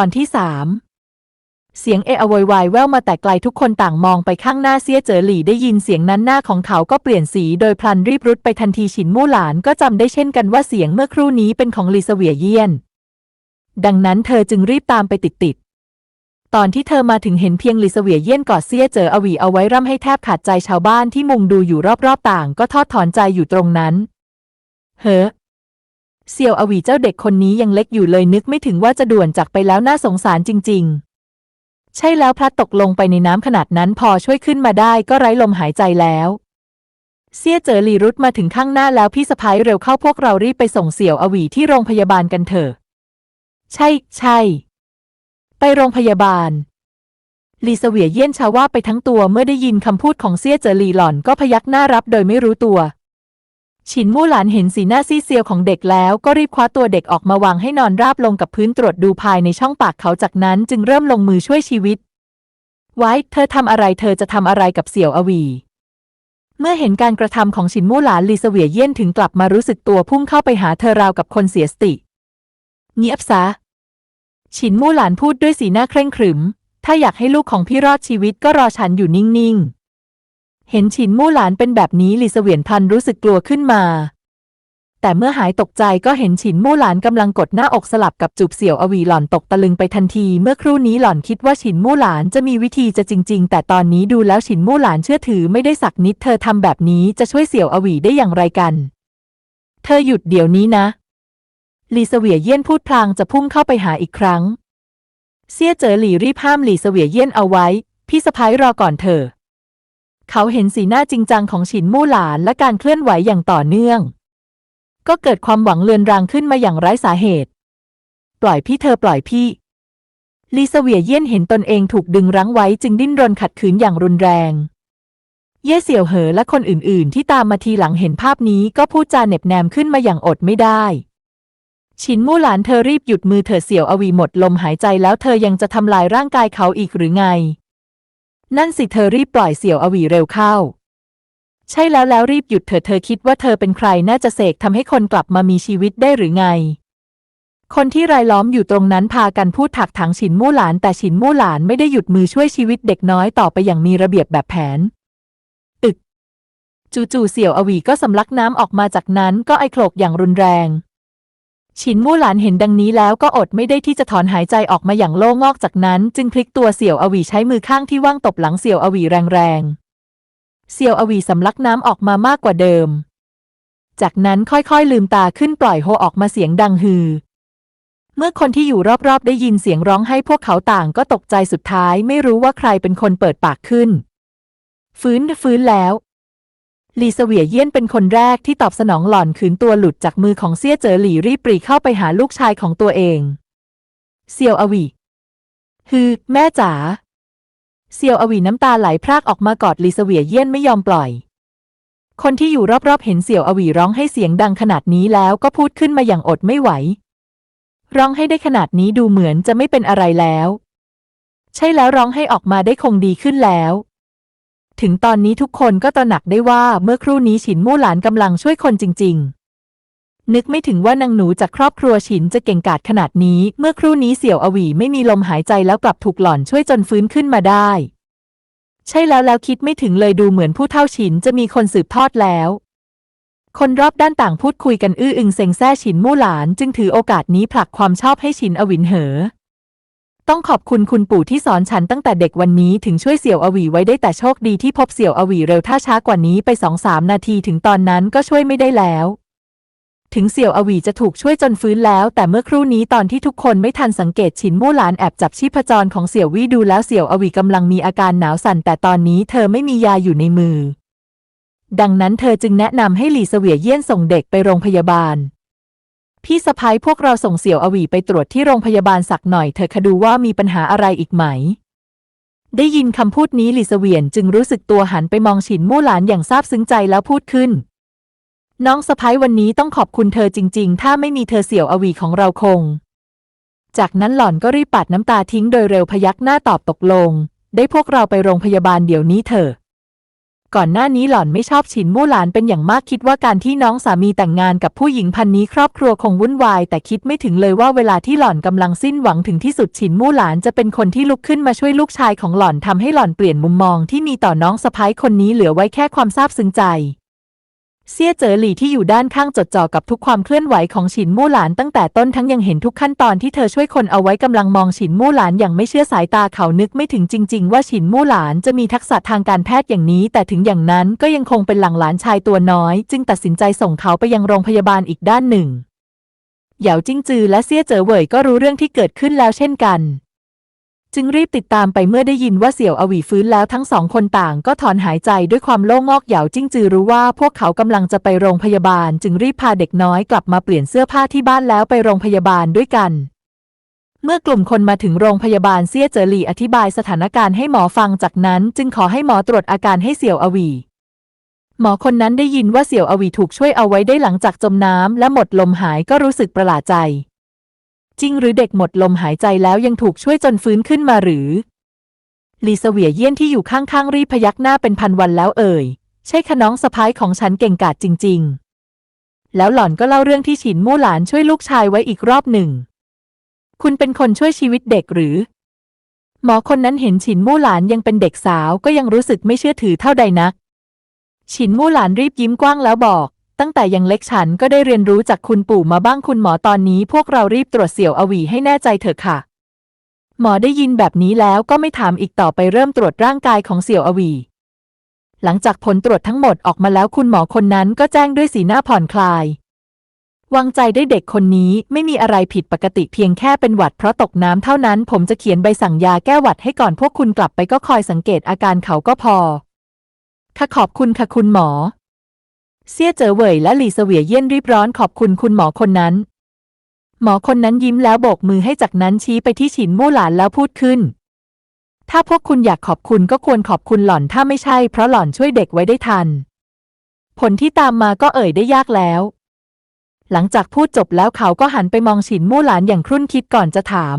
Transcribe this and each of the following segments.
ตอนที่สามเสียงเอะอะโวยวายแว่วมาแต่ไกลทุกคนต่างมองไปข้างหน้าเสียเจ๋อหลี่ได้ยินเสียงนั้นหน้าของเขาก็เปลี่ยนสีโดยพลันรีบรุดไปทันทีฉินมู่หลานก็จำได้เช่นกันว่าเสียงเมื่อครู่นี้เป็นของลีเสวียเยี่ยน ดังนั้นเธอจึงรีบตามไปติดๆตอนที่เธอมาถึงเห็นเพียงลีเสวียเยี่ยนกอดเสียเจออวีเอาไว้ร่ำให้แทบขาดใจชาวบ้านที่มุงดูอยู่รอบๆต่าง ก็ทอดถอนใจอยู่ตรงนั้น เฮ้อ เซียวอวีเจ้าเด็กคนนี้ยังเล็กอยู่เลยนึกไม่ถึงว่าจะด่วนจากไปแล้วน่าสงสารจริง ๆ ใช่แล้วพลัดตกลงไปในน้ำขนาดนั้นพอช่วยขึ้นมาได้ก็ไร้ลมหายใจแล้วเสียเจอหลีรุดมาถึงข้างหน้าแล้วพี่สะพ้ายเร็วเข้าพวกเรารีบไปส่งเสี่ยวอวีที่โรงพยาบาลกันเถอะ ใช่ ใช่ ไปโรงพยาบาลลีเสวียเยี่ยนชาว่าไปทั้งตัวเมื่อได้ยินคำพูดของเซี่ยเจอหลีหล่อนก็พยักหน้ารับโดยไม่รู้ตัว ฉินมู่หลานเห็นสีหน้าซีเซียวของเด็กแล้วก็รีบคว้าตัวเด็กออกมาวางให้นอนราบลงกับพื้นตรวจดูภายในช่องปากเขาจากนั้นจึงเริ่มลงมือช่วยชีวิต ไว้ เธอทำอะไรเธอจะทำอะไรกับเสี่ยวอวี เมื่อเห็นการกระทำของฉินมู่หลานลีเสวียเยี่ยนถึงกลับมารู้สึกตัวพุ่งเข้าไปหาเธอราวกับคนเสียสติเงียบซะฉินมู่หลานพูดด้วยสีหน้าเคร่งขรึม ถ้าอยากให้ลูกของพี่รอดชีวิตก็รอฉันอยู่นิ่งๆ เห็นฉินมู่หลานเป็นแบบนี้ลีเสวียนพันรู้สึกกลัวขึ้นมา แต่เมื่อหายตกใจก็เห็นฉินมู่หลานกำลังกดหน้าอกสลับกับจูบเสี่ยวอวีหล่อนตกตะลึงไปทันที เมื่อครู่นี้หล่อนคิดว่าฉินมู่หลานจะมีวิธีจะจริง ๆ แต่ตอนนี้ดูแล้วฉินมู่หลานเชื่อถือไม่ได้สักนิด เธอทำแบบนี้จะช่วยเสี่ยวอวีได้อย่างไรกัน เธอหยุดเดี๋ยวนี้นะลีเสวียเยี่ยนพูดพลางจะพุ่งเข้าไปหาอีกครั้งเซี่ยเจ๋อหลี่รีบห้ามหลี่เสวียเยี่ยนเอาไว้ พี่สะพ้ายรอก่อนเถอะ เขาเห็นสีหน้าจริงจังของฉินมู่หลานและการเคลื่อนไหวอย่างต่อเนื่อง ก็เกิดความหวังเลือนรางขึ้นมาอย่างไร้สาเหตุ ปล่อยพี่เธอปล่อยพี่ลีเสวียเยี่ยนเห็นตนเองถูกดึงรั้งไว้จึงดิ้นรนขัดขืนอย่างรุนแรง เย่เสี่ยวเหอและคนอื่น ๆ ที่ตามมาทีหลังเห็นภาพนี้ก็พูดจาเหน็บแนมขึ้นมาอย่างอดไม่ได้ฉินมู่หลานเธอรีบหยุดมือเธอเสี่ยวอวีหมดลมหายใจแล้วเธอยังจะทำลายร่างกายเขาอีกหรือไง นั่นสิเธอรีบปล่อยเสี่ยวอวีเร็วเข้า ใช่แล้วแล้วรีบหยุดเธอเธอคิดว่าเธอเป็นใครน่าจะเสกทำให้คนกลับมามีชีวิตได้หรือไง คนที่รายล้อมอยู่ตรงนั้นพากันพูดถักถังฉินมู่หลาน แต่ฉินมู่หลานไม่ได้หยุดมือช่วยชีวิตเด็กน้อยต่อไปอย่างมีระเบียบแบบแผน อึก จู่ๆเสี่ยวอวีก็สำลักน้ำออกมาจากนั้นก็ไอโคลกอย่างรุนแรง ฉินมู่หลานเห็นดังนี้แล้วก็อดไม่ได้ที่จะถอนหายใจออกมาอย่างโล่งอกจากนั้น จึงพลิกตัวเสี่ยวอวีใช้มือข้างที่ว่างตบหลังเสี่ยวอวีแรงๆ เสี่ยวอวีสำลักน้ำออกมามากกว่าเดิม จากนั้นค่อยๆลืมตาขึ้นปล่อยโฮออกมาเสียงดังฮือ เมื่อคนที่อยู่รอบๆ ได้ยินเสียงร้องให้พวกเขาต่างก็ตกใจสุดท้ายไม่รู้ว่าใครเป็นคนเปิดปากขึ้น ฟื้นฟื้นแล้ว ลีเสวียเยี่ยนเป็นคนแรกที่ตอบสนองหล่อนขืนตัวหลุดจากมือของเซี่ยเจ๋อหลี่รีบปรีเข้าไปหาลูกชายของตัวเอง เซียวอวีฮือ แม่จ๋า เซียวอวีน้ำตาไหลพรากออกมากอดลีเสวียเยี่ยนไม่ยอมปล่อย คนที่อยู่รอบๆเห็นเสี่ยวอวีร้องให้เสียงดังขนาดนี้แล้วก็พูดขึ้นมาอย่างอดไม่ไหว ร้องให้ได้ขนาดนี้ดูเหมือนจะไม่เป็นอะไรแล้ว ใช่แล้วร้องให้ออกมาได้คงดีขึ้นแล้ว ถึงตอนนี้ทุกคนก็ตระหนักได้ว่าเมื่อครู่นี้ฉินมู่หลานกำลังช่วยคนจริง ๆ นึกไม่ถึงว่านางหนูจากครอบครัวฉินจะเก่งกาจขนาดนี้ เมื่อครู่นี้เสี่ยวอวีไม่มีลมหายใจแล้วกลับถูกหล่อนช่วยจนฟื้นขึ้นมาได้ ใช่แล้วแล้วคิดไม่ถึงเลยดูเหมือนผู้เท่าฉินจะมีคนสืบทอดแล้ว คนรอบด้านต่างพูดคุยกันอื้ออึงเซ็งแซ่ฉินมู่หลาน จึงถือโอกาสนี้ผลักความชอบให้ฉินอวินเหอ ต้องขอบคุณคุณปู่ที่สอนฉันตั้งแต่เด็กวันนี้ถึงช่วยเสี่ยวอวีไว้ได้แต่โชคดีที่พบเสี่ยวอวีเร็วถ้าช้ากว่านี้ไปสองสามนาทีถึงตอนนั้นก็ช่วยไม่ได้แล้ว ถึงเสี่ยวอวีจะถูกช่วยจนฟื้นแล้ว แต่เมื่อครู่นี้ตอนที่ทุกคนไม่ทันสังเกตฉินมู่หลานแอบจับชีพจรของเสี่ยววี่ดูแล้วเสี่ยวอวีกำลังมีอาการหนาวสั่นแต่ตอนนี้เธอไม่มียาอยู่ในมือ ดังนั้นเธอจึงแนะนำให้หลี่เสวียเยี่ยนส่งเด็กไปโรงพยาบาล พี่สะพ้ายพวกเราส่งเสี่ยวอวีไปตรวจที่โรงพยาบาลสักหน่อยเธอคะดูว่ามีปัญหาอะไรอีกไหม ได้ยินคำพูดนี้หลี่เสวียนจึงรู้สึกตัวหันไปมองฉินมู่หลานอย่างซาบซึ้งใจแล้วพูดขึ้น น้องสะพ้ายวันนี้ต้องขอบคุณเธอจริง ๆ ถ้าไม่มีเธอเสี่ยวอวีของเราคง จากนั้นหล่อนก็รีบปัดน้ำตาทิ้งโดยเร็วพยักหน้าตอบตกลง ได้พวกเราไปโรงพยาบาลเดี๋ยวนี้เถอะ ก่อนหน้านี้หล่อนไม่ชอบฉินมู่หลานเป็นอย่างมากคิดว่าการที่น้องสามีแต่งงานกับผู้หญิงพันนี้ครอบครัวคงวุ่นวาย แต่คิดไม่ถึงเลยว่าเวลาที่หล่อนกำลังสิ้นหวังถึงที่สุดฉินมู่หลานจะเป็นคนที่ลุกขึ้นมาช่วยลูกชายของหล่อนทำให้หล่อนเปลี่ยนมุมมองที่มีต่อน้องสะพ้ายคนนี้เหลือไว้แค่ความซาบซึ้งใจ เซี่ยเจ๋อหลี่ที่อยู่ด้านข้างจดจ่อกับทุกความเคลื่อนไหวของฉินมู่หลานตั้งแต่ต้นทั้งยังเห็นทุกขั้นตอนที่เธอช่วยคนเอาไว้กำลังมองฉินมู่หลานอย่างไม่เชื่อสายตาเขานึกไม่ถึงจริง ๆ ว่าฉินมู่หลานจะมีทักษะทางการแพทย์อย่างนี้ แต่ถึงอย่างนั้นก็ยังคงเป็นหลังหลานชายตัวน้อย จึงตัดสินใจส่งเขาไปยังโรงพยาบาลอีกด้านหนึ่งเหยาจิ้งจือและเซี่ยเจ๋อเหวยก็รู้เรื่องที่เกิดขึ้นแล้วเช่นกัน จึงรีบติดตามไปเมื่อได้ยินว่าเสี่ยวอวีฟื้นแล้วทั้งสองคนต่างก็ถอนหายใจด้วยความโล่งอกเหยาจิ้งจือรู้ว่าพวกเขากำลังจะไปโรงพยาบาล จึงรีบพาเด็กน้อยกลับมาเปลี่ยนเสื้อผ้าที่บ้านแล้วไปโรงพยาบาลด้วยกัน เมื่อกลุ่มคนมาถึงโรงพยาบาลเซี่ยเจอหลี่อธิบายสถานการณ์ให้หมอฟังจากนั้น จึงขอให้หมอตรวจอาการให้เสี่ยวอวีหมอคนนั้นได้ยินว่าเสี่ยวอวีถูกช่วยเอาไว้ได้หลังจากจมน้ำและหมดลมหายก็รู้สึกประหลาดใจ จริงหรือเด็กหมดลมหายใจแล้วยังถูกช่วยจนฟื้นขึ้นมาหรือลีเสวียเยี่ยนที่อยู่ข้างๆรีพยักหน้าเป็นพันวันแล้วเอ่ย ใช่คะน้องสะพ้ายของฉันเก่งกาจจริง ๆ แล้วหล่อนก็เล่าเรื่องที่ฉินมู่หลานช่วยลูกชายไว้อีกรอบหนึ่ง คุณเป็นคนช่วยชีวิตเด็กหรือ หมอคนนั้นเห็นฉินมู่หลานยังเป็นเด็กสาวก็ยังรู้สึกไม่เชื่อถือเท่าใดนัก ฉินมู่หลานรีบยิ้มกว้างแล้วบอก ตั้งแต่ยังเล็กฉันก็ได้เรียนรู้จากคุณปู่มาบ้างคุณหมอตอนนี้พวกเรารีบตรวจเสี่ยวอวีให้แน่ใจเถอะค่ะ หมอได้ยินแบบนี้แล้วก็ไม่ถามอีกต่อไปเริ่มตรวจร่างกายของเสี่ยวอวี หลังจากผลตรวจทั้งหมดออกมาแล้วคุณหมอคนนั้นก็แจ้งด้วยสีหน้าผ่อนคลายวางใจได้เด็กคนนี้ไม่มีอะไรผิดปกติเพียงแค่เป็นหวัดเพราะตกน้ำเท่านั้น ผมจะเขียนใบสั่งยาแก้หวัดให้ก่อนพวกคุณกลับไปก็คอยสังเกตอาการเขาก็พอ ค่ะขอบคุณค่ะคุณหมอ เซี่ยเจ๋อเหวยและหลี่เสวียเยี่ยนรีบร้อนขอบคุณคุณหมอคนนั้น หมอคนนั้นยิ้มแล้วโบกมือให้จากนั้นชี้ไปที่ฉินมู่หลานแล้วพูดขึ้น ถ้าพวกคุณอยากขอบคุณก็ควรขอบคุณหล่อนถ้าไม่ใช่เพราะหล่อนช่วยเด็กไว้ได้ทัน ผลที่ตามมาก็เอ่ยได้ยากแล้ว หลังจากพูดจบแล้วเขาก็หันไปมองฉินมู่หลานอย่างครุ่นคิดก่อนจะถาม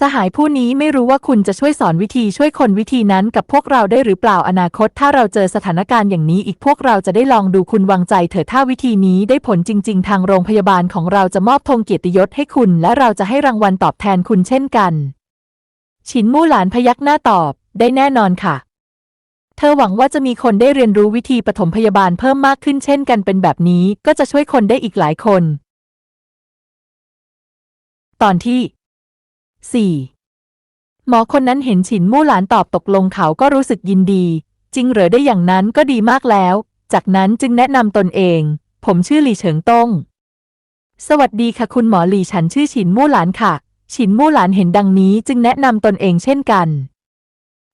สหายผู้นี้ไม่รู้ว่าคุณจะช่วยสอนวิธีช่วยคนวิธีนั้นกับพวกเราได้หรือเปล่าอนาคต ถ้าเราเจอสถานการณ์อย่างนี้อีกพวกเราจะได้ลองดูคุณวางใจเถอะถ้าวิธีนี้ได้ผลจริง ๆ ทางโรงพยาบาลของเราจะมอบธงเกียรติยศให้คุณ และเราจะให้รางวัลตอบแทนคุณเช่นกัน ฉินมู่หลานพยักหน้าตอบ ได้แน่นอนค่ะ เธอหวังว่าจะมีคนได้เรียนรู้วิธีปฐมพยาบาลเพิ่มมากขึ้นเช่นกันเป็นแบบนี้ก็จะช่วยคนได้อีกหลายคน ตอนที่ สี่หมอคนนั้นเห็นฉินมู่หลานตอบตกลงเขาก็รู้สึกยินดี จริงเหรอได้อย่างนั้นก็ดีมากแล้ว จากนั้นจึงแนะนำตนเอง ผมชื่อหลี่เฉิงต้ง สวัสดีค่ะคุณหมอหลี่ฉันชื่อฉินมู่หลานค่ะ ฉินมู่หลานเห็นดังนี้จึงแนะนำตนเองเช่นกัน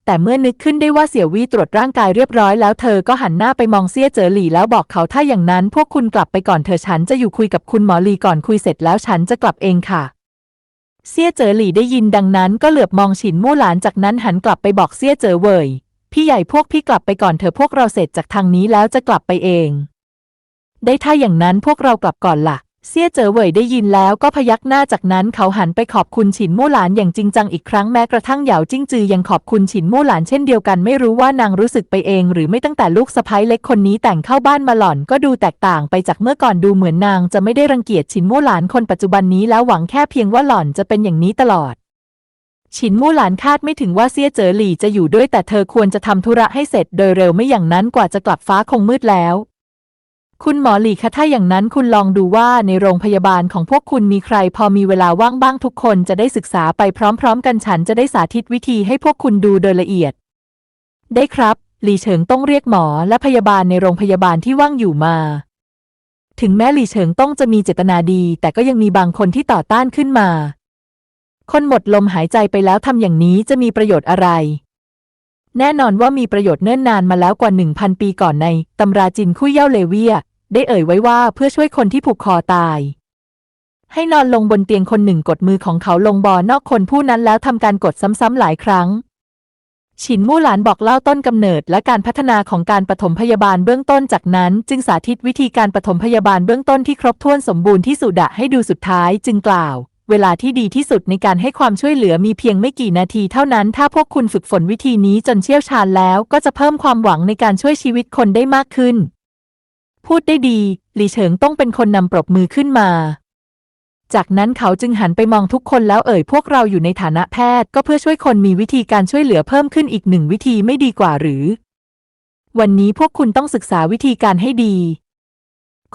แต่เมื่อนึกขึ้นได้ว่าเสี่ยววี่ตรวจร่างกายเรียบร้อยแล้วเธอก็หันหน้าไปมองเซี่ยเจ๋อหลี่แล้วบอกเขาถ้าอย่างนั้นพวกคุณกลับไปก่อนเธอฉันจะอยู่คุยกับคุณหมอหลี่ก่อนคุยเสร็จแล้วฉันจะกลับเองค่ะ เซี่ยเจ๋อหลี่ได้ยินดังนั้นก็เหลือบมองฉินมู่หลานจากนั้นหันกลับไปบอกเซี่ยเจ๋อเว่ยพี่ใหญ่พวกพี่กลับไปก่อนเถอะพวกเราเสร็จจากทางนี้แล้วจะกลับไปเอง ได้ถ้าอย่างนั้นพวกเรากลับก่อนละ่ะ เซี่ยเจ๋อเหวยได้ยินแล้วก็พยักหน้าจากนั้นเขาหันไปขอบคุณฉินมู่หลานอย่างจริงจังอีกครั้งแม้กระทั่งเหยาจิ้งจือยังขอบคุณฉินมู่หลานเช่นเดียวกันไม่รู้ว่านางรู้สึกไปเอง หรือไม่ตั้งแต่ลูกสะใภ้เล็กคนนี้แต่งเข้าบ้านมาหล่อนก็ดูแตกต่างไปจากเมื่อก่อนดูเหมือนนางจะไม่ได้รังเกียจฉินมู่หลานคนปัจจุบันนี้แล้วหวังแค่เพียงว่าหล่อนจะเป็นอย่างนี้ตลอดฉินมู่หลานคาดไม่ถึงว่าเซี่ยเจ๋อหลี่จะอยู่ด้วยแต่เธอควรจะทำธุระให้เสร็จโดยเร็วไม่อย่างนั้นกว่าจะกลับฟ้าคงมืดแล้ว คุณหมอหลีคะถ้าอย่างนั้นคุณลองดูว่าในโรงพยาบาลของพวกคุณมีใครพอมีเวลาว่างบ้างทุกคนจะได้ศึกษาไปพร้อมๆ กันฉันจะได้สาธิตวิธีให้พวกคุณดูโดยละเอียด ได้ครับ หลีเฉิงต้องเรียกหมอและพยาบาลในโรงพยาบาลที่ว่างอยู่มา ถึงแม้หลีเฉิงต้องจะมีเจตนาดี แต่ก็ยังมีบางคนที่ต่อต้านขึ้นมา คนหมดลมหายใจไปแล้วทำอย่างนี้จะมีประโยชน์อะไรแน่นอนว่ามีประโยชน์เนิ่นนานมาแล้วกว่าหนึ่งพันปีก่อนในตำราจินคุยเย่าเลเวีย ได้เอ่ยไว้ว่าเพื่อช่วยคนที่ผูกคอตาย ให้นอนลงบนเตียงคนหนึ่งกดมือของเขาลงบอนอกคนผู้นั้นแล้วทำการกดซ้ำๆหลายครั้ง ฉินมู่หลานบอกเล่าต้นกำเนิดและการพัฒนาของการปฐมพยาบาลเบื้องต้นจากนั้นจึงสาธิตวิธีการปฐมพยาบาลเบื้องต้นที่ครบถ้วนสมบูรณ์ที่สุดะให้ดูสุดท้ายจึงกล่าวเวลาที่ดีที่สุดในการให้ความช่วยเหลือมีเพียงไม่กี่นาทีเท่านั้น ถ้าพวกคุณฝึกฝนวิธีนี้จนเชี่ยวชาญแล้วก็จะเพิ่มความหวังในการช่วยชีวิตคนได้มากขึ้น พูดได้ดี หลี่เฉิงต้องเป็นคนนำปรบมือขึ้นมา จากนั้นเขาจึงหันไปมองทุกคนแล้วเอ่ยพวกเราอยู่ในฐานะแพทย์ ก็เพื่อช่วยคนมีวิธีการช่วยเหลือเพิ่มขึ้นอีกหนึ่งวิธีไม่ดีกว่าหรือ วันนี้พวกคุณต้องศึกษาวิธีการให้ดี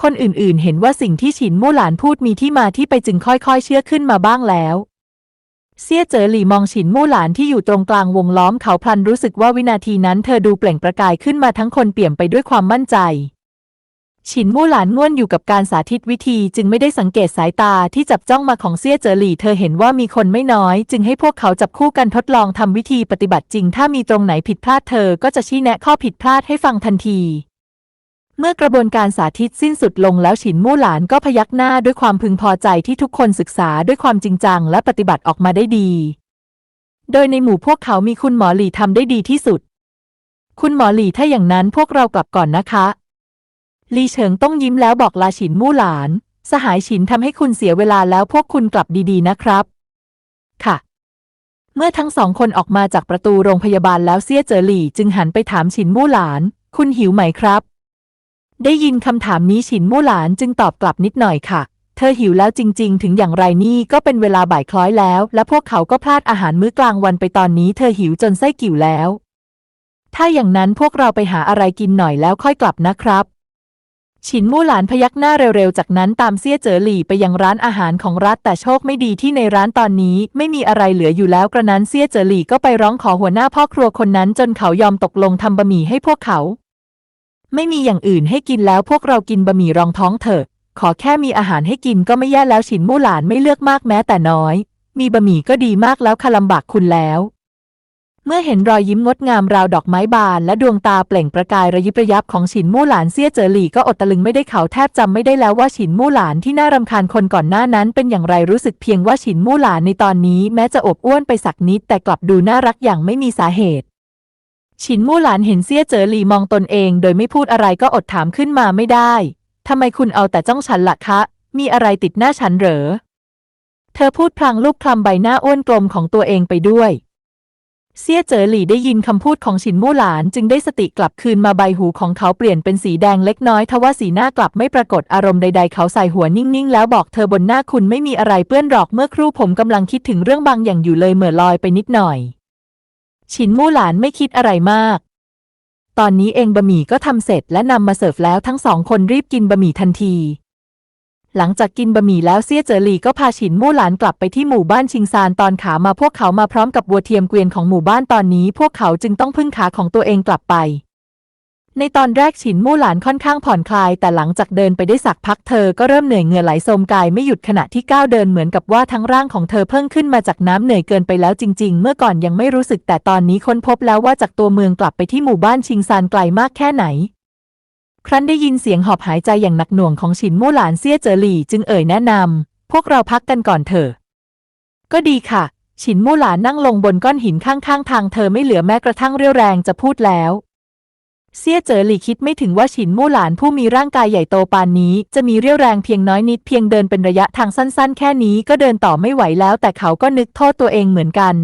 คนอื่นๆ เห็นว่าสิ่งที่ฉินมู่หลานพูดมีที่มาที่ไปจึงค่อยๆ เชื่อขึ้นมาบ้างแล้วเซี่ยเจ๋อหลี่มองฉินมู่หลานที่อยู่ตรงกลางวงล้อมเขาพลันรู้สึกว่าวินาทีนั้นเธอดูเปล่งประกายขึ้นมาทั้งคนเปี่ยมไปด้วยความมั่นใจ ฉินมู่หลานง่วนอยู่กับการสาธิตวิธีจึงไม่ได้สังเกตสายตาที่จับจ้องมาของเซี่ยเจ๋อหลี่เธอเห็นว่ามีคนไม่น้อย จึงให้พวกเขาจับคู่กันทดลองทำวิธีปฏิบัติจริง ถ้ามีตรงไหนผิดพลาดเธอก็จะชี้แนะข้อผิดพลาดให้ฟังทันที เมื่อกระบวนการสาธิตสิ้นสุดลงแล้วฉินมู่หลานก็พยักหน้าด้วยความพึงพอใจที่ทุกคนศึกษาด้วยความจริงจังและปฏิบัติออกมาได้ดี โดยในหมู่พวกเขามีคุณหมอหลี่ทำได้ดีที่สุด คุณหมอหลี่ถ้าอย่างนั้นพวกเรากลับก่อนนะคะ ลีเฉิงต้องยิ้มแล้วบอกลาฉินมู่หลาน สหายฉินทำให้คุณเสียเวลาแล้วพวกคุณกลับดีๆนะครับ ค่ะ เมื่อทั้งสองคนออกมาจากประตูโรงพยาบาลแล้วเซี่ยเจ๋อหลี่จึงหันไปถามฉินมู่หลาน คุณหิวไหมครับ ได้ยินคำถามนี้ฉินมู่หลานจึงตอบกลับนิดหน่อยค่ะ เธอหิวแล้วจริง ๆ ถึงอย่างไรนี่ก็เป็นเวลาบ่ายคล้อยแล้ว และพวกเขาก็พลาดอาหารมื้อกลางวันไปตอนนี้เธอหิวจนไส้กิ่วแล้ว ถ้าอย่างนั้นพวกเราไปหาอะไรกินหน่อยแล้วค่อยกลับนะครับ ฉินมู่หลานพยักหน้าเร็วๆ จากนั้นตามเซี่ยเจ๋อหลี่ไปยังร้านอาหารของรัฐแต่โชคไม่ดีที่ในร้านตอนนี้ไม่มีอะไรเหลืออยู่แล้วกระนั้นเซี่ยเจ๋อหลี่ก็ไปร้องขอหัวหน้าพ่อครัวคนนั้นจนเขายอมตกลงทำบะหมี่ให้พวกเขา ไม่มีอย่างอื่นให้กินแล้วพวกเรากินบะหมี่รองท้องเถอะ ขอแค่มีอาหารให้กินก็ไม่แย่แล้วฉินมู่หลานไม่เลือกมากแม้แต่น้อย มีบะหมี่ก็ดีมากแล้วค่ะลำบากคุณแล้ว เมื่อเห็นรอยยิ้มงดงามราวดอกไม้บานและดวงตาเปล่งประกายระยิบระยับของฉินมู่หลานเซี่ยเจ๋อหลี่ก็อดตะลึงไม่ได้เขาแทบจำไม่ได้แล้วว่าฉินมู่หลานที่น่ารำคาญคนก่อนหน้านั้น เป็นอย่างไรรู้สึกเพียงว่าฉินมู่หลานในตอนนี้แม้จะอบอ้วนไปสักนิด แต่กลับดูน่ารักอย่างไม่มีสาเหตุ ฉินมู่หลานเห็นเซี่ยเจ๋อหลี่มองตนเอง โดยไม่พูดอะไรก็อดถามขึ้นมาไม่ได้ทำไมคุณเอาแต่จ้องฉันล่ะคะ มีอะไรติดหน้าฉันเหรอ เธอพูดพลางลูบคลำใบหน้าอ้วนกลมของตัวเองไปด้วย เซี่ยเจ๋อหลี่ได้ยินคำพูดของฉินมู่หลานจึงได้สติกลับคืนมาใบหูของเขาเปลี่ยนเป็นสีแดงเล็กน้อยทว่าสีหน้ากลับไม่ปรากฏอารมณ์ใดๆ เขาใส่หัวนิ่งๆ แล้วบอกเธอบนหน้าคุณไม่มีอะไรเปื้อนหรอกเมื่อครู่ผมกำลังคิดถึงเรื่องบางอย่างอยู่เลยเหม่อลอยไปนิดหน่อย ฉินมู่หลานไม่คิดอะไรมาก ตอนนี้เองบะหมี่ก็ทำเสร็จและนำมาเสิร์ฟแล้วทั้งสองคนรีบกินบะหมี่ทันที หลังจากกินบะหมี่แล้วเซี่ยเจ๋อหลี่ก็พาฉินมู่หลานกลับไปที่หมู่บ้านชิงซานตอนขามาพวกเขามาพร้อมกับวัวเทียมเกวียนของหมู่บ้านตอนนี้ พวกเขาจึงต้องพึ่งขาของตัวเองกลับไป ในตอนแรกฉินมู่หลานค่อนข้างผ่อนคลาย แต่หลังจากเดินไปได้สักพักเธอก็เริ่มเหนื่อยเหงื่อไหลโทมกายไม่หยุดขณะที่ก้าวเดินเหมือนกับว่าทั้งร่างของเธอเพิ่งขึ้นมาจากน้ำเหนื่อยเกินไปแล้วจริง ๆ เมื่อก่อนยังไม่รู้สึกแต่ตอนนี้ค้นพบแล้วว่าจากตัวเมืองกลับไปที่หมู่บ้านชิงซานไกลมากแค่ไหน ครั้นได้ยินเสียงหอบหายใจอย่างหนักหน่วงของฉินมู่หลานเซี่ยเจ๋อหลี่จึงเอ่ยแนะนำพวกเราพักกันก่อนเถอะ ก็ดีค่ะ ฉินมู่หลานนั่งลงบนก้อนหินข้างๆ ทางเธอไม่เหลือแม้กระทั่งเรี่ยวแรงจะพูดแล้วเซี่ยเจ๋อหลี่คิดไม่ถึงว่าฉินมู่หลานผู้มีร่างกายใหญ่โตปานนี้ จะมีเรี่ยวแรงเพียงน้อยนิดเพียงเดินเป็นระยะทางสั้นๆ แค่นี้ก็เดินต่อไม่ไหวแล้ว แต่เขาก็นึกโทษตัวเองเหมือนกัน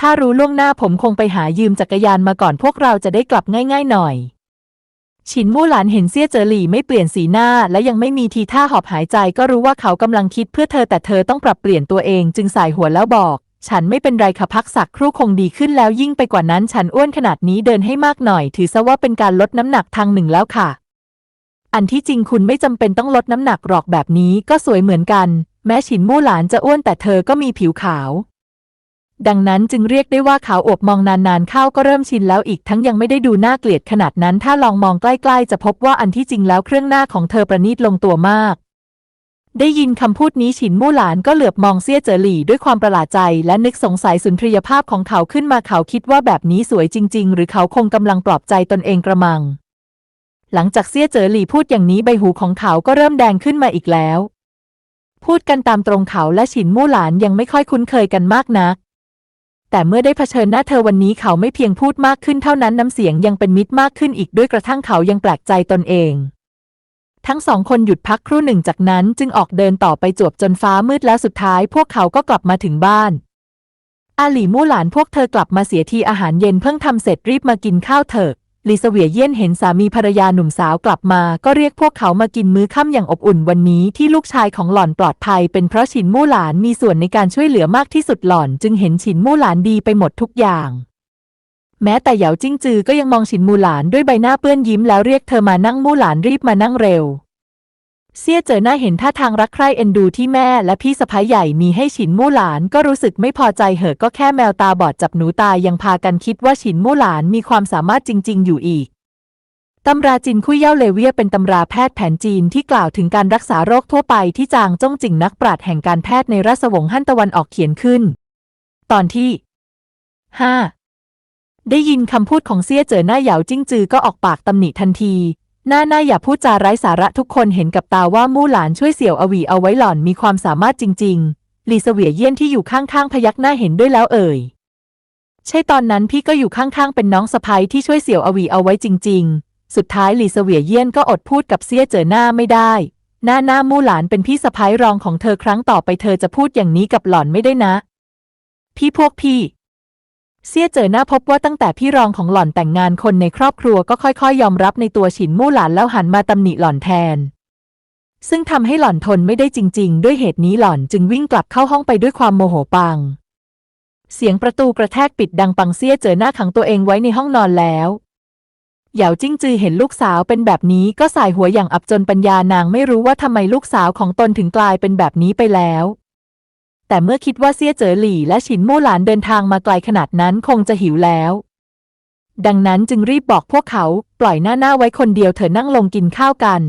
ถ้ารู้ล่วงหน้าผมคงไปหายืมจักรยานมาก่อนพวกเราจะได้กลับง่าย ๆ หน่อย ฉินมู่หลานเห็นเซี่ยเจ๋อหลี่ไม่เปลี่ยนสีหน้า และยังไม่มีทีท่าหอบหายใจก็รู้ว่าเขากำลังคิดเพื่อเธอแต่เธอต้องปรับเปลี่ยนตัวเองจึงสายหัวแล้วบอก ฉันไม่เป็นไรค่ะพักสักครู่คงดีขึ้นแล้วยิ่งไปกว่านั้นฉันอ้วนขนาดนี้เดินให้มากหน่อย ถือซะว่าเป็นการลดน้ำหนักทางหนึ่งแล้วค่ะ อันที่จริงคุณไม่จำเป็นต้องลดน้ำหนักหรอกแบบนี้ก็สวยเหมือนกัน แม้ฉินมู่หลานจะอ้วนแต่เธอก็มีผิวขาว ดังนั้นจึงเรียกได้ว่าขาวอวบมองนานๆเข้าก็เริ่มชินแล้วอีกทั้งยังไม่ได้ดูน่าเกลียดขนาดนั้นถ้าลองมองใกล้ๆ จะพบว่าอันที่จริงแล้วเครื่องหน้าของเธอประณีตลงตัวมากได้ยินคำพูดนี้ฉินมู่หลานก็เหลือบมองเซี่ยเจ๋อหลี่ด้วยความประหลาดใจ และนึกสงสัยสุนทรียภาพของเขาขึ้นมาเขาคิดว่าแบบนี้สวยจริง ๆ หรือเขาคงกำลังปลอบใจตนเองกระมัง หลังจากเซี่ยเจ๋อหลี่พูดอย่างนี้ใบหูของเขาก็เริ่มแดงขึ้นมาอีกแล้ว พูดกันตามตรงเขาและฉินมู่หลานยังไม่ค่อยคุ้นเคยกันมากนัก แต่เมื่อได้เผชิญหน้าเธอวันนี้เขาไม่เพียงพูดมากขึ้นเท่านั้นน้ำเสียงยังเป็นมิตรมากขึ้นอีกด้วยกระทั่งเขายังแปลกใจตนเอง ทั้งสองคนหยุดพักครู่หนึ่งจากนั้นจึงออกเดินต่อไปจวบจนฟ้ามืดแล้วสุดท้ายพวกเขาก็กลับมาถึงบ้านอาหลี่มู่หลานพวกเธอกลับมาเสียทีอาหารเย็นเพิ่งทำเสร็จรีบมากินข้าวเถอะ ลีเสวียเยี่ยนเห็นสามีภรรยาหนุ่มสาวกลับมา ก็เรียกพวกเขามากินมื้อค่ำอย่างอบอุ่นวันนี้ที่ลูกชายของหล่อนปลอดภัย เป็นเพราะฉินมู่หลานมีส่วนในการช่วยเหลือมากที่สุดหล่อน จึงเห็นฉินมู่หลานดีไปหมดทุกอย่าง แม้แต่เหยาจิ้งจือก็ยังมองฉินมู่หลานด้วยใบหน้าเปื้อนยิ้มแล้วเรียกเธอมานั่งมู่หลานรีบมานั่งเร็ว เซี่ยเจอหน้าเห็นท่าทางรักใคร่เอ็นดูที่แม่และพี่สะพ้ายใหญ่มีให้ฉินมู่หลานก็รู้สึกไม่พอใจเหอะก็แค่แมวตาบอดจับหนูตายยังพากันคิดว่าฉินมู่หลานมีความสามารถจริง ๆ อยู่อีกตำราจินคุยเย่าเลเวียเป็นตำราแพทย์แผนจีนที่กล่าวถึงการรักษาโรคทั่วไปที่จางจ้งจิงนักปราชญ์แห่งการแพทย์ในราชวงศ์ฮั่นตะวันออกเขียนขึ้น ตอนที่ห้าได้ยินคำพูดของเซี่ยเจอหน้าเหยาจิ้งจือก็ออกปากตำหนิทันที น้าหน้าอย่าพูดจาไร้สาระทุกคนเห็นกับตาว่ามู่หลานช่วยเสี่ยวอวีเอาไว้หล่อนมีความสามารถจริงๆลีเสวียเยี่ยนที่อยู่ข้างๆพยักหน้าเห็นด้วยแล้วเอ่ย ใช่ตอนนั้นพี่ก็อยู่ข้างๆเป็นน้องสะพ้ยที่ช่วยเสี่ยวอวีเอาไว้จริง ๆ สุดท้ายหลีเสวียเยี่ยนก็อดพูดกับเซี่ยเจอหน้าไม่ได้ หน้าหน้ามู่หลานเป็นพี่สะพ้ยรองของเธอครั้งต่อไปเธอจะพูดอย่างนี้กับหล่อนไม่ได้นะ พี่พวกพี่ เซี่ยเจอหน้าพบว่าตั้งแต่พี่รองของหล่อนแต่งงานคนในครอบครัวก็ค่อยๆ ยอมรับในตัวฉินมู่หลานแล้วหันมาตำหนิหล่อนแทน ซึ่งทำให้หล่อนทนไม่ได้จริง ๆ ด้วยเหตุนี้หล่อนจึงวิ่งกลับเข้าห้องไปด้วยความโมโหปัง เสียงประตูกระแทกปิดดังปังเซี่ยเจอหน้าขังตัวเองไว้ในห้องนอนแล้วเหยาจิ้งจือเห็นลูกสาวเป็นแบบนี้ก็สายหัวอย่างอับจนปัญญานางไม่รู้ว่าทำไมลูกสาวของตนถึงกลายเป็นแบบนี้ไปแล้ว แต่เมื่อคิดว่าเซี่ยเจ๋อหลี่และฉินมู่หลานเดินทางมาไกลขนาดนั้นคงจะหิวแล้ว ดังนั้นจึงรีบบอกพวกเขาปล่อยหน้าหน้าไว้คนเดียวเถอะนั่งลงกินข้าวกัน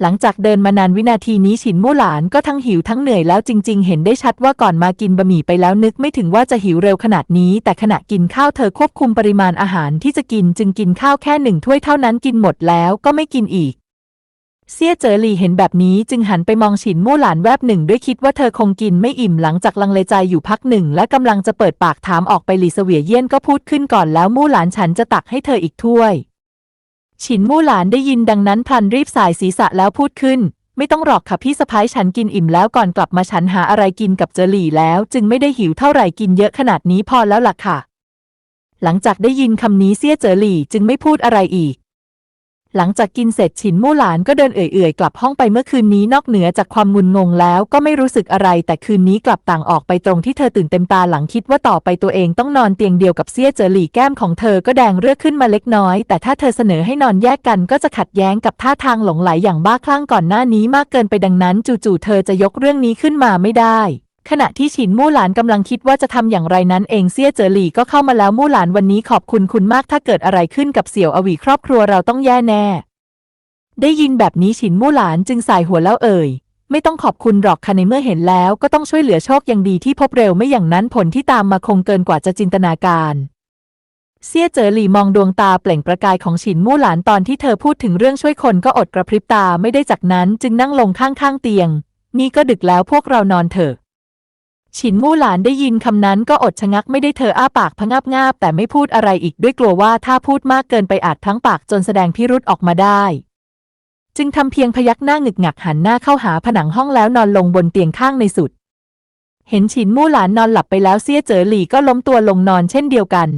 หลังจากเดินมานานวินาทีนี้ฉินมู่หลานก็ทั้งหิวทั้งเหนื่อยแล้วจริง ๆ เห็นได้ชัดว่าก่อนมากินบะหมี่ไปแล้วนึกไม่ถึงว่าจะหิวเร็วขนาดนี้ แต่ขณะกินข้าวเธอควบคุมปริมาณอาหารที่จะกินจึงกินข้าวแค่หนึ่งถ้วยเท่านั้นกินหมดแล้วก็ไม่กินอีก เซี่ยเจ๋อหลี่เห็นแบบนี้จึงหันไปมองฉินมู่หลานแวบหนึ่งด้วยคิดว่าเธอคงกินไม่อิ่มหลังจากลังเลใจอยู่พักหนึ่ง และกำลังจะเปิดปากถามออกไปหลีเสวียเยี่ยนก็พูดขึ้นก่อนแล้วมู่หลานฉันจะตักให้เธออีกถ้วย ฉินมู่หลานได้ยินดังนั้นพลันรีบสายศีรษะแล้วพูดขึ้น ไม่ต้องหรอกค่ะพี่สะพ้ายฉันกินอิ่มแล้วก่อนกลับมาฉันหาอะไรกินกับเจอหลี่แล้ว จึงไม่ได้หิวเท่าไหร่กินเยอะขนาดนี้พอแล้วล่ะค่ะ หลังจากได้ยินคำนี้เซี่ยเจอหลี่จึงไม่พูดอะไรอีก หลังจากกินเสร็จฉินมู่หลานก็เดินเอื่อยๆ กลับห้องไปเมื่อคืนนี้นอกเหนือจากความงุนงงแล้วก็ไม่รู้สึกอะไร แต่คืนนี้กลับต่างออกไปตรงที่เธอตื่นเต็มตาหลังคิดว่าต่อไปตัวเองต้องนอนเตียงเดียวกับเซี่ยเจอหลี่แก้มของเธอก็แดงเลือกขึ้นมาเล็กน้อย แต่ถ้าเธอเสนอให้นอนแยกกันก็จะขัดแย้งกับท่าทางหลงไหลอย่างบ้าคลั่งก่อนหน้านี้มากเกินไปดังนั้น จู่ๆเธอจะยกเรื่องนี้ขึ้นมาไม่ได้ ขณะที่ฉินมู่หลานกำลังคิดว่าจะทำอย่างไรนั้นเองเซี่ยเจอหลี่ก็เข้ามาแล้วมู่หลานวันนี้ขอบคุณคุณมากถ้าเกิดอะไรขึ้นกับเสี่ยวอวีครอบครัวเราต้องแย่แน่ ได้ยินแบบนี้ฉินมู่หลานจึงสายหัวแล้วเอ่ย ไม่ต้องขอบคุณหรอกค่ะในเมื่อเห็นแล้วก็ต้องช่วยเหลือโชคยังดีที่พบเร็วไม่อย่างนั้นผลที่ตามมาคงเกินกว่าจะจินตนาการเซี่ยเจ๋อหลี่มองดวงตาเปล่งประกายของฉินมู่หลานตอนที่เธอพูดถึงเรื่องช่วยคนก็อดกระพริบตาไม่ได้จากนั้นจึงนั่งลงข้างๆเตียง นี่ก็ดึกแล้วพวกเรานอนเถอะ ฉินมู่หลานได้ยินคำนั้นก็อดชะงักไม่ได้เธออ้าปากพงับงาบแต่ไม่พูดอะไรอีกด้วยกลัวว่าถ้าพูดมากเกินไปอาจทั้งปากจนแสดงพิรุษออกมาได้ จึงทำเพียงพยักหน้าหงึกหงักหันหน้าเข้าหาผนังห้องแล้วนอนลงบนเตียงข้างในสุด เห็นฉินมู่หลานนอนหลับไปแล้วเซี่ยเจ๋อหลี่ก็ล้มตัวลงนอนเช่นเดียวกัน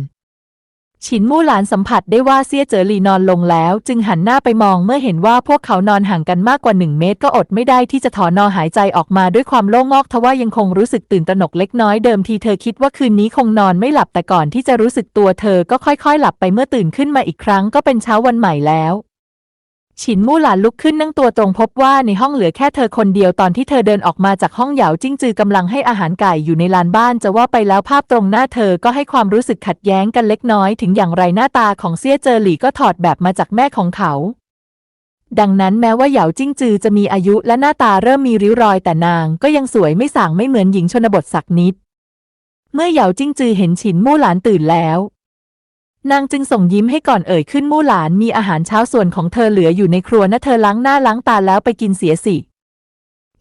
ฉินมู่หลานสัมผัสได้ว่าเซี่ยเจ๋อหลีนอนลงแล้ว จึงหันหน้าไปมองเมื่อเห็นว่าพวกเขานอนห่างกันมากกว่าหนึ่งเมตรก็อดไม่ได้ที่จะถอนนอหายใจออกมาด้วยความโล่งงอกทว่ายังคงรู้สึกตื่นตระหนกเล็กน้อยเดิมทีเธอคิดว่าคืนนี้คงนอนไม่หลับแต่ก่อนที่จะรู้สึกตัวเธอก็ค่อยๆ หลับไปเมื่อตื่นขึ้นมาอีกครั้งก็เป็นเช้าวันใหม่แล้ว ฉินมู่หลานลุกขึ้นนั่งตัวตรงพบว่าในห้องเหลือแค่เธอคนเดียวตอนที่เธอเดินออกมาจากห้องเหยาจิ้งจือกำลังให้อาหารไก่อยู่ในลานบ้านจะว่าไปแล้วภาพตรงหน้าเธอก็ให้ความรู้สึกขัดแย้งกันเล็กน้อยถึงอย่างไรหน้าตาของเซี่ยเจอหลี่ก็ถอดแบบมาจากแม่ของเขา ดังนั้นแม้ว่าเหยาจิ้งจือจะมีอายุและหน้าตาเริ่มมีริ้วรอยแต่นางก็ยังสวยไม่ส่างไม่เหมือนหญิงชนบทสักนิด เมื่อเหยาจิ้งจือเห็นฉินมู่หลานตื่นแล้ว นางจึงส่งยิ้มให้ก่อนเอ่ยขึ้นมู่หลานมีอาหารเช้าส่วนของเธอเหลืออยู่ในครัวนะเธอล้างหน้าล้างตาแล้วไปกินเสียสิ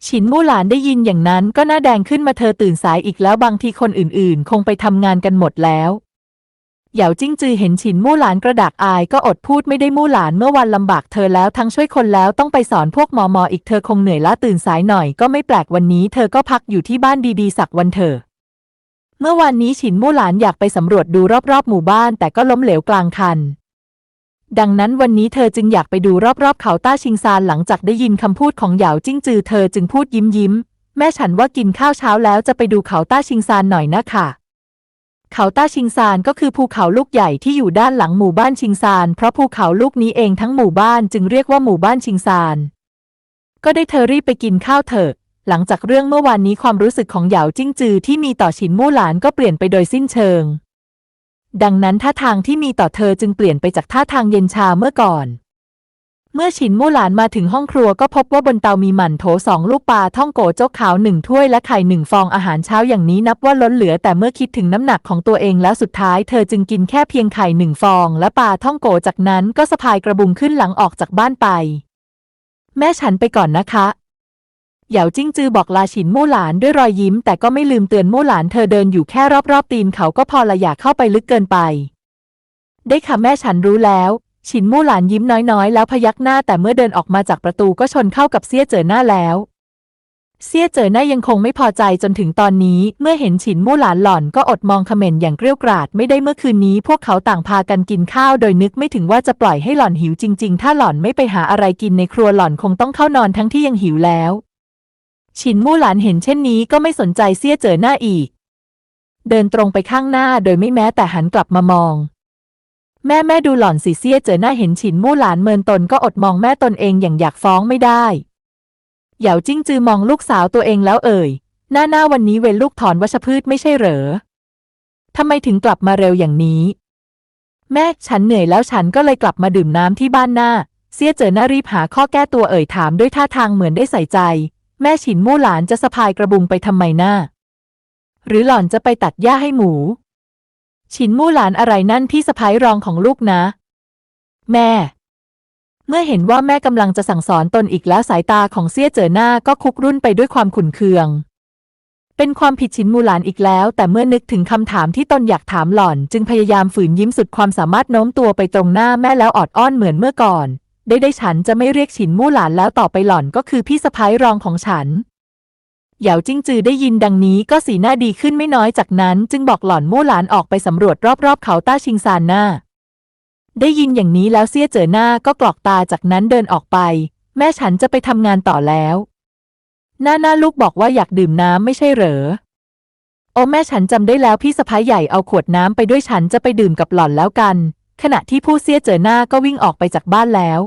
ฉินมู่หลานได้ยินอย่างนั้นก็หน้าแดงขึ้นมาเธอตื่นสายอีกแล้วบางทีคนอื่นๆ คงไปทำงานกันหมดแล้วเหยาจิ้งจือเห็นฉินมู่หลานกระดากอายก็อดพูดไม่ได้มู่หลานเมื่อวันลำบากเธอแล้วทั้งช่วยคนแล้วต้องไปสอนพวกหมอมออีกเธอคงเหนื่อยล้าตื่นสายหน่อยก็ไม่แปลกวันนี้เธอก็พักอยู่ที่บ้านดีๆสักวันเถอะ เมื่อวานนี้ฉินมู่หลานอยากไปสำรวจดูรอบๆ หมู่บ้านแต่ก็ล้มเหลวกลางคัน ดังนั้นวันนี้เธอจึงอยากไปดูรอบๆ เขาต้าชิงซานหลังจากได้ยินคำพูดของเหยาจิ้งจือเธอจึงพูดยิ้มยิ้ม แม่ฉันว่ากินข้าวเช้าแล้วจะไปดูเขาต้าชิงซานหน่อยนะค่ะ เขาต้าชิงซานก็คือภูเขาลูกใหญ่ที่อยู่ด้านหลังหมู่บ้านชิงซานเพราะภูเขาลูกนี้เองทั้งหมู่บ้านจึงเรียกว่าหมู่บ้านชิงซานก็ได้เธอรีบไปกินข้าวเถอะ หลังจากเรื่องเมื่อวานนี้ความรู้สึกของเหยาจิ้งจือที่มีต่อฉินมู่หลานก็เปลี่ยนไปโดยสิ้นเชิง ดังนั้นท่าทางที่มีต่อเธอจึงเปลี่ยนไปจากท่าทางเย็นชาเมื่อก่อน เมื่อฉินมู่หลานมาถึงห้องครัวก็พบว่าบนเตามีหมั่นโถสองลูกปลาท่องโกโจ๊กขาวหนึ่งถ้วยและไข่หนึ่งฟองอาหารเช้าอย่างนี้นับว่าล้นเหลือแต่เมื่อคิดถึงน้ำหนักของตัวเองแล้วสุดท้ายเธอจึงกินแค่เพียงไข่หนึ่งฟอง และปลาท่องโกจากนั้นก็สะพายกระบุงขึ้นหลังออกจากบ้านไปแม่ฉันไปก่อนนะคะ เหยาจิ้งจือบอกลาฉินมู่หลานด้วยรอยยิ้ม แต่ก็ไม่ลืมเตือนมู่หลานเธอเดินอยู่แค่รอบๆตีนเขาก็พอละอยากเข้าไปลึกเกินไป ได้ค่ะแม่ฉันรู้แล้ว ฉินมู่หลานยิ้มน้อยๆ แล้วพยักหน้าแต่เมื่อเดินออกมาจากประตูก็ชนเข้ากับเซี่ยเจอหน้าแล้วเซี่ยเจอหน้ายังคงไม่พอใจจนถึงตอนนี้ เมื่อเห็นฉินมู่หลานหล่อนก็อดมองเขม่นอย่างเกรี้ยวกราดไม่ได้เมื่อคืนนี้พวกเขาต่างพากันกินข้าวโดยนึกไม่ถึงว่าจะปล่อยให้หล่อนหิวจริง ๆ ถ้าหล่อนไม่ไปหาอะไรกินในครัวหล่อนคงต้องเข้านอนทั้งที่ยังหิวแล้ว ฉินมู่หลานเห็นเช่นนี้ก็ไม่สนใจเซี่ยเจอหน้าอีก เดินตรงไปข้างหน้าโดยไม่แม้แต่หันกลับมามอง แม่แม่ดูหล่อนสิเซี่ยเจอหน้าเห็นฉินมู่หลานเมินตนก็อดมองแม่ตนเองอย่างอยากฟ้องไม่ได้เหยาจิ้งจือมองลูกสาวตัวเองแล้วเอ่ย หน้าหน้าวันนี้เวรลูกถอนวัชพืชไม่ใช่เหรอทำไมถึงกลับมาเร็วอย่างนี้ แม่ฉันเหนื่อยแล้วฉันก็เลยกลับมาดื่มน้ำที่บ้านหน้าเซี่ยเจอหน้ารีบหาข้อแก้ตัวเอ่ยถามด้วยท่าทางเหมือนได้ใส่ใจ แม่ฉินมู่หลานจะสะพายกระบุงไปทำไมหน้า หรือหล่อนจะไปตัดหญ้าให้หมู ฉินมู่หลานอะไรนั่นพี่สะพายรองของลูกนะ แม่ เมื่อเห็นว่าแม่กำลังจะสั่งสอนตนอีกแล้วสายตาของเซี่ยเจอหน้าก็คุกรุ่นไปด้วยความขุนเคือง เป็นความผิดฉินมูหลานอีกแล้ว แต่เมื่อนึกถึงคำถามที่ตนอยากถามหล่อน จึงพยายามฝืนยิ้มสุดความสามารถโน้มตัวไปตรงหน้าแม่แล้วออดอ้อนเหมือนเมื่อก่อน ได้ได้ฉันจะไม่เรียกฉินมู่หลานแล้วต่อไปหล่อนก็คือพี่สะพ้ายรองของฉัน เหยาจิ้งจือได้ยินดังนี้ก็สีหน้าดีขึ้นไม่น้อยจากนั้น จึงบอกหล่อนมู่หลานออกไปสำรวจรอบๆเขาต้าชิงซานหน้า ได้ยินอย่างนี้แล้วเสี้ยเจอหน้าก็กรอกตาจากนั้นเดินออกไป แม่ฉันจะไปทำงานต่อแล้ว หน้าหน้าลูกบอกว่าอยากดื่มน้ำไม่ใช่เหรอ โอ้แม่ฉันจำได้แล้วพี่สะพ้ายใหญ่เอาขวดน้ำไปด้วยฉันจะไปดื่มกับหล่อนแล้วกัน ขณะที่ผู้เสี้ยเจอหน้าก็วิ่งออกไปจากบ้านแล้ว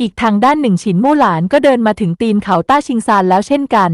อีกทางด้านหนึ่งฉินมู่หลานก็เดินมาถึงตีนเขาต้าชิงซานแล้วเช่นกัน